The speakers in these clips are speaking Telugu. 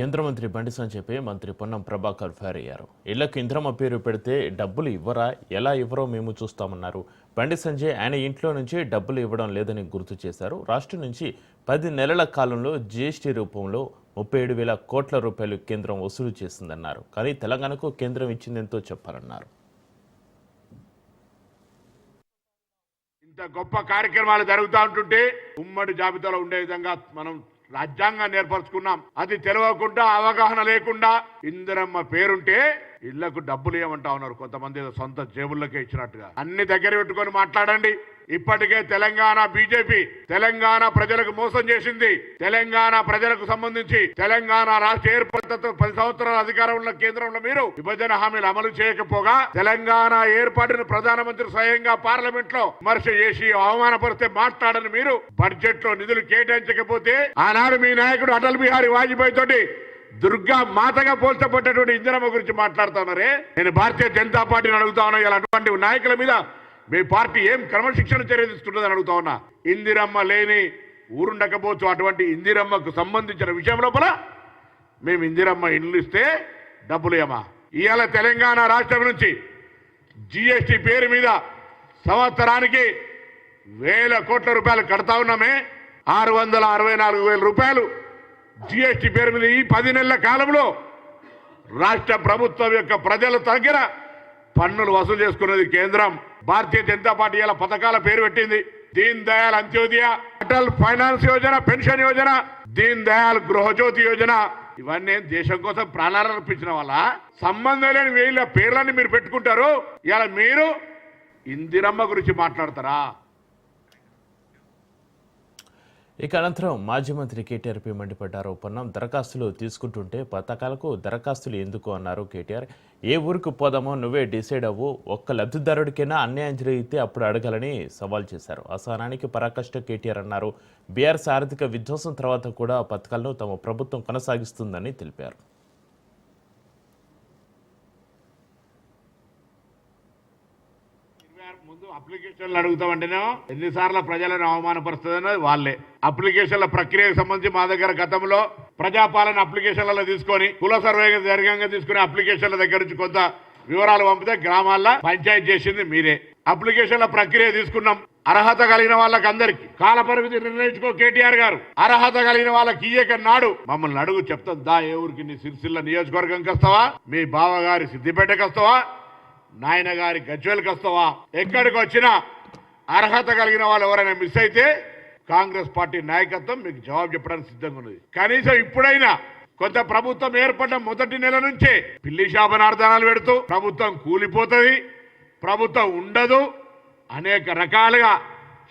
కేంద్ర మంత్రి బండి సంజయ్పై మంత్రి పొన్నం ప్రభాకర్ ఫైర్ అయ్యారు ఇళ్ళకు ఇంద్రమ్మ పేరు పెడితే డబ్బులు ఇవ్వరా? ఎలా ఇవ్వరో మేము చూస్తామన్నారు. బండి సంజయ్ ఆయన ఇంట్లో నుంచి డబ్బులు ఇవ్వడం లేదని గుర్తు చేశారు. రాష్ట్రం నుంచి పది నెలల కాలంలో జీఎస్టీ రూపంలో ముప్పై ఏడు వేల కోట్ల రూపాయలు కేంద్రం వసూలు చేసిందన్నారు. కానీ తెలంగాణకు కేంద్రం ఇచ్చిందెంతో చెప్పాలన్నారు. ఇంత గొప్ప కార్యక్రమాలు జరుగుతూ ఉంటుంటే ఉమ్మడి జాబితాలో ఉండే విధంగా మనం రాజ్యాంగాన్ని ఏర్పరచుకున్నాం. అది తెలియకుండా అవగాహన లేకుండా ఇందిరమ్మ పేరుంటే ఇళ్ళకు డబ్బులు ఏమంటా ఉన్నారు. కొంతమంది సొంత జేబుల్లోకే ఇచ్చినట్టుగా. అన్ని దగ్గర పెట్టుకొని మాట్లాడండి. ఇప్పటికే తెలంగాణ బీజేపీ తెలంగాణ ప్రజలకు మోసం చేసింది. తెలంగాణ ప్రజలకు సంబంధించి తెలంగాణ రాష్ట్ర ఏర్పడితో పది సంవత్సరాల అధికారం ఉన్న కేంద్రంలో మీరు విభజన హామీలు అమలు చేయకపోగా తెలంగాణ ఏర్పాటును ప్రధానమంత్రి స్వయంగా పార్లమెంట్లో విమర్శ చేసి అవమానపరిస్తే మాట్లాడని మీరు బడ్జెట్లో నిధులు కేటాయించకపోతే ఆనాడు మీ నాయకుడు అటల్ బిహారీ వాజ్పేయి తోటి దుర్గా మాతగా పోల్చబడ్డటువంటి ఇందిరమ్మ గురించి మాట్లాడుతున్నారే నేను భారతీయ జనతా పార్టీని అడుగుతా ఉన్నా ఇలా అటువంటి నాయకుల మీద మీ పార్టీ ఏం క్రమశిక్షణ చర్య తీసుకుంటుందని అడుగుతా ఉన్నా. ఇందిరమ్మ లేని ఊరుండకపోవచ్చు అటువంటి ఇందిరమ్మకు సంబంధించిన విషయం లోపల మేము ఇందిరమ్మ ఇల్లు ఇస్తే డబ్బులు ఏమా ఇవాళ తెలంగాణ రాష్ట్రం నుంచి జిఎస్టి పేరు మీద సంవత్సరానికి వేల కోట్ల రూపాయలు కడతా ఉన్నామే. ఆరు వందల అరవై నాలుగు వేల రూపాయలు జిఎస్టి పేరు మీద ఈ పది నెలల కాలంలో రాష్ట్ర ప్రభుత్వం యొక్క ప్రజల దగ్గర పన్నులు వసూలు చేసుకున్నది కేంద్రం. భారతీయ జనతా పార్టీ ఇలా పథకాల పేరు పెట్టింది. దీన్ దయాల్ అంత్యోదయ అటల్ ఫైనాన్స్ యోజన పెన్షన్ యోజన దీన్ దయాల్ గృహజ్యోతి యోజన ఇవన్నీ దేశం కోసం ప్రాణాలను అర్పించిన వల్ల సంబంధం లేని వీళ్ళ పేర్లన్నీ మీరు పెట్టుకుంటారు. ఇలా మీరు ఇందిరమ్మ గురించి మాట్లాడతారా? ఇక అనంతరం మాజీ మంత్రి కేటీఆర్పై మండిపడ్డారు. పొన్నం దరఖాస్తులు తీసుకుంటుంటే పథకాలకు దరఖాస్తులు ఎందుకు అన్నారు కేటీఆర్. ఏ ఊరికి పోదామో నువ్వే డిసైడ్ అవ్వు. ఒక్క లబ్ధిదారుడికైనా అన్యాయం జరిగితే అప్పుడు అడగాలని సవాల్ చేశారు. అసహనానికి పరాకష్ట కేటీఆర్ అన్నారు. బీఆర్ఎస్ ఆర్థిక విధ్వంసం తర్వాత కూడా పథకాలను తమ ప్రభుత్వం కొనసాగిస్తుందని తెలిపారు. ముందు అప్లికేషన్లు అడుగుతామంటేనే ఎన్నిసార్లు ప్రజలను అవమానపరుస్తుంది వాళ్ళే. అప్లికేషన్ల ప్రక్రియకు సంబంధించి మా దగ్గర గతంలో ప్రజాపాలన అప్లికేషన్లలో తీసుకొని కుల సర్వే జరిగంగా తీసుకునే అప్లికేషన్ల దగ్గర నుంచి కొంత వివరాలు పంపితే గ్రామాల్లో పంచాయతీ చేసింది మీరే. అప్లికేషన్ల ప్రక్రియ తీసుకున్నాం. అర్హత కలిగిన వాళ్ళకి అందరికి. కాల పరిమితి నిర్ణయించుకో కేటీఆర్ గారు. అర్హత కలిగిన వాళ్ళకి ఇయ్యక నాడు. మమ్మల్ని అడుగు చెప్తాం దా ఏ ఊరికి నీ సిరిసిల్ల నియోజకవర్గంకి వస్తావా మీ బావగారి సిద్దిపేటకి వస్తావా నాయన గారి గజ్వెల్కి వస్తావా ఎక్కడికి వచ్చినా అర్హత కలిగిన వాళ్ళు ఎవరైనా మిస్ అయితే కాంగ్రెస్ పార్టీ నాయకత్వం మీకు జవాబు చెప్పడానికి సిద్ధంగా ఉన్నది. కనీసం ఇప్పుడైనా కొంత ప్రభుత్వం ఏర్పడిన మొదటి నెల నుంచే పిల్లి శాపనార్థాలు పెడుతూ ప్రభుత్వం కూలిపోతుంది ప్రభుత్వం ఉండదు అనేక రకాలుగా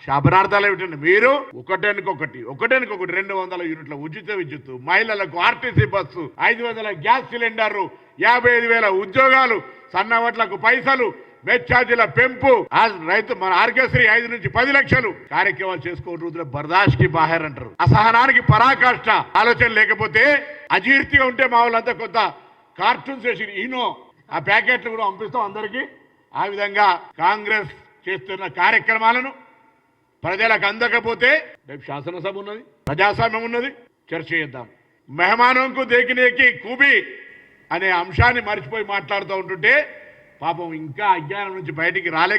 శాపనార్థాలు ఏమిటంటే మీరు ఒకటేనికొకటి ఒకటేనికొకటి రెండు వందల యూనిట్ల ఉచిత విద్యుత్ మహిళలకు ఆర్టీసీ బస్సు ఐదు వందల గ్యాస్ సిలిండర్లు యాభై ఐదు వేల ఉద్యోగాలు సన్నవట్లకు పైసలు మెచ్చార్జీల పెంపు. రైతు మన ఆరోగ్యశ్రీ ఐదు నుంచి పది లక్షలు. కార్యక్రమాలు చేసుకోవడం బర్దాష్కి బాహర్ అంటారు. అసహనానికి పరాకాష్ట ఆలోచన లేకపోతే అజీర్తిగా ఉంటే మా వాళ్ళంతా కొంత కార్టూన్స్ వేసి ఈనో ఆ ప్యాకెట్లు కూడా పంపిస్తాం అందరికీ. ఆ విధంగా కాంగ్రెస్ చేస్తున్న కార్యక్రమాలను ప్రజలకు అందకపోతే రేపు శాసనసభ ఉన్నది ప్రజాస్వామ్యం ఉన్నది. చర్చ చేద్దాం. మెహమానంకు దేకినేకి కూబి. అనే అంశాన్ని మర్చిపోయి మాట్లాడుతూ ఉంటుంటే పాపం ఇంకా అజ్ఞానం నుంచి బయటికి రాలేక